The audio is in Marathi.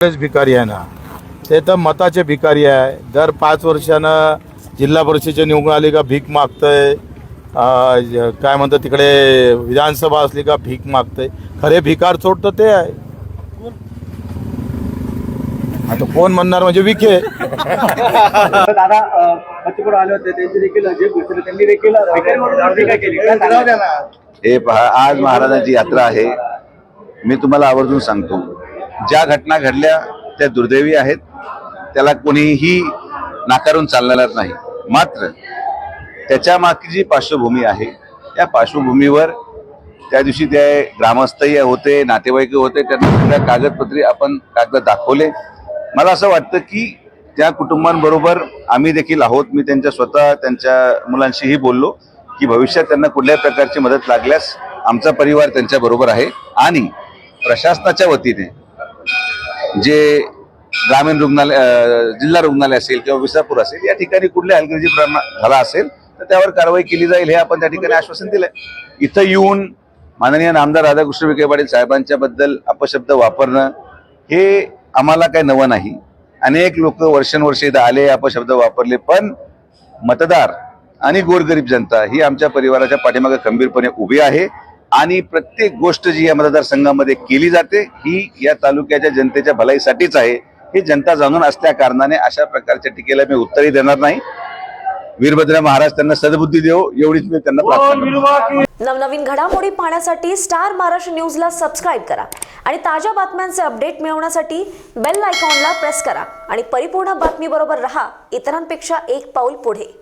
भिकारी आहे ना ते तर मताचे भिकारी आहे. दर पाच वर्षानं जिल्हा परिषदेची निवडून आली का भीक मागतंय. काय म्हणतात तिकडे विधानसभा असली का भीक मागतंय. खरे भिकार चोट तर ते आहे. आता कोण म्हणणार म्हणजे विखे. दादा आले होते त्यांची देखील त्यांनी देखील? हे पहा आज महाराजांची यात्रा आहे. मी तुम्हाला आवर्जून सांगतो. ज्या घटना घडल्या त्या दुर्दैवी आहेत. त्याला कोणीही नाकारून चालणार नाही. मात्र त्याच्या मागची जी पार्श्वभूमी आहे त्या पार्श्वभूमीवर त्या दिवशी ते ग्रामस्थही होते नातेवाईक होते त्यांना सगळ्या कागदपत्रे आपण कागद दाखवले. मला असं वाटतं की त्या कुटुंबांबरोबर आम्ही देखील आहोत. मी त्यांच्या स्वतः त्यांच्या मुलांशीही बोललो की भविष्यात त्यांना कुठल्याही प्रकारची मदत लागल्यास आमचा परिवार त्यांच्याबरोबर आहे. आणि प्रशासनाच्या वतीने जे ग्रामीण रुग्णालय जिल्हा रुग्णालय असेल किंवा विसापूर असेल या ठिकाणी कुठल्या हलगर्जीपणा झाला असेल तर त्यावर कारवाई केली जाईल हे आपण त्या ठिकाणी आश्वासन दिलंय. इथं येऊन माननीय नामदार राधाकृष्ण विखे पाटील साहेबांच्या बद्दल अपशब्द वापरणं हे आम्हाला काही नवं नाही. अनेक लोक वर्षानुवर्षे इथं आले अपशब्द वापरले पण मतदार आणि गोरगरीब जनता ही आमच्या परिवाराच्या पाठीमागे खंबीरपणे उभी आहे. आणि प्रत्येक गोष्ट जी या मतदारसंघामध्ये केली जाते ही या तालुक्याच्या जनतेच्या भलाईसाठीच आहे. ही जनता जाणून असल्या कारणाने अशा प्रकारच्या टीकेला मी उत्तरही देणार नाही. वीरभद्र महाराज त्यांना सद्बुद्धी देव एवढीच मी त्यांना नवनवीन घडामोडी पाहण्यासाठी स्टार महाराष्ट्र न्यूजला सबस्क्राईब करा आणि ताज्या बातम्यांचे अपडेट मिळवण्यासाठी बेल आयकॉनला प्रेस करा. आणि परिपूर्ण बातमीबरोबर रहा इतरांपेक्षा एक पाऊल पुढे.